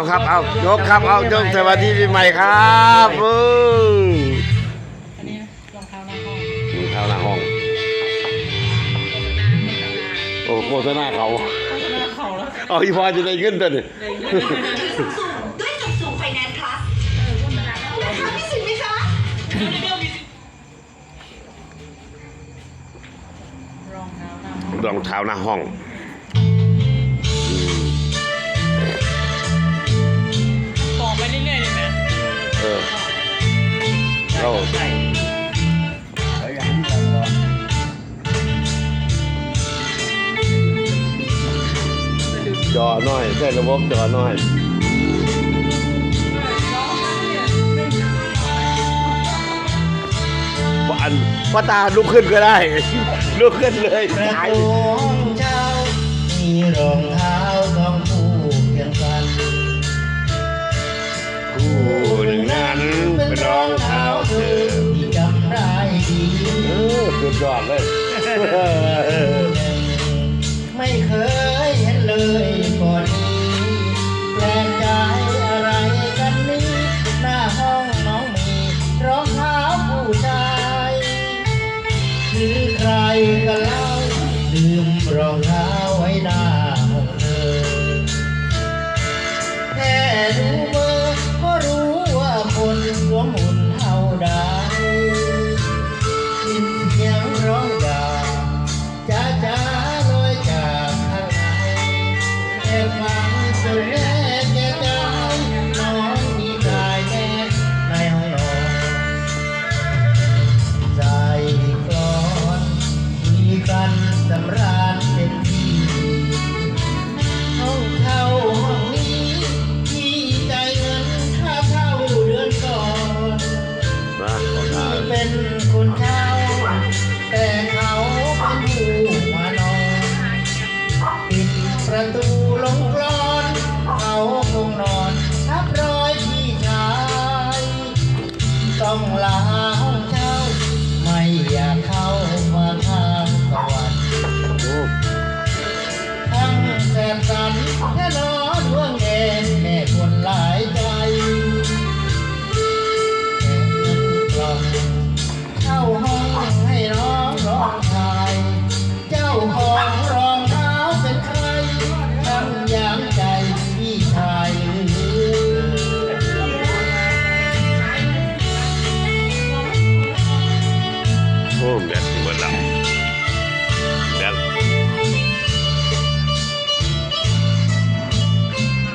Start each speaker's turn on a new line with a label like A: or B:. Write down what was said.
A: เอาครับ เอายกครับ เอายกสวัสดีปีใหม่ครับเออ
B: อันนี้รองเท้าหน้าห้อง
A: รองเท้าหน้าห้อง โอ้โฆษณาเขา
B: หน้าเขาแล้ว
A: เอาอีพอจะได้เงินตัวนี่
C: สูงด้วยกับสูงไฟแนนซ์พลัสราคาไม่สินไหมคะ
B: รองเท้าหน้าห้อง
A: รองเท้าหน้าห้อง
B: อ
D: น้อ
A: ยใช่ระบบจอน้อยอันพ่อตาลุกขึ้นก็ได้ลุกขึ้นเลย
D: ประ
A: ตาย
D: ตูห้องเช่ามีรองเท้าของผู้เพียงกัน
A: คู่หนึ่งนั้นเป็นรองเท้าเธอ
D: ที่จำได้ดี
A: เออสุดยอดเลย
D: ไม่เคยเห็นเลย คื ปะตูลงกอนเขาคงนอนทับรอยพี่ชายต้องลาห้องเช่าไม่อยากเข้า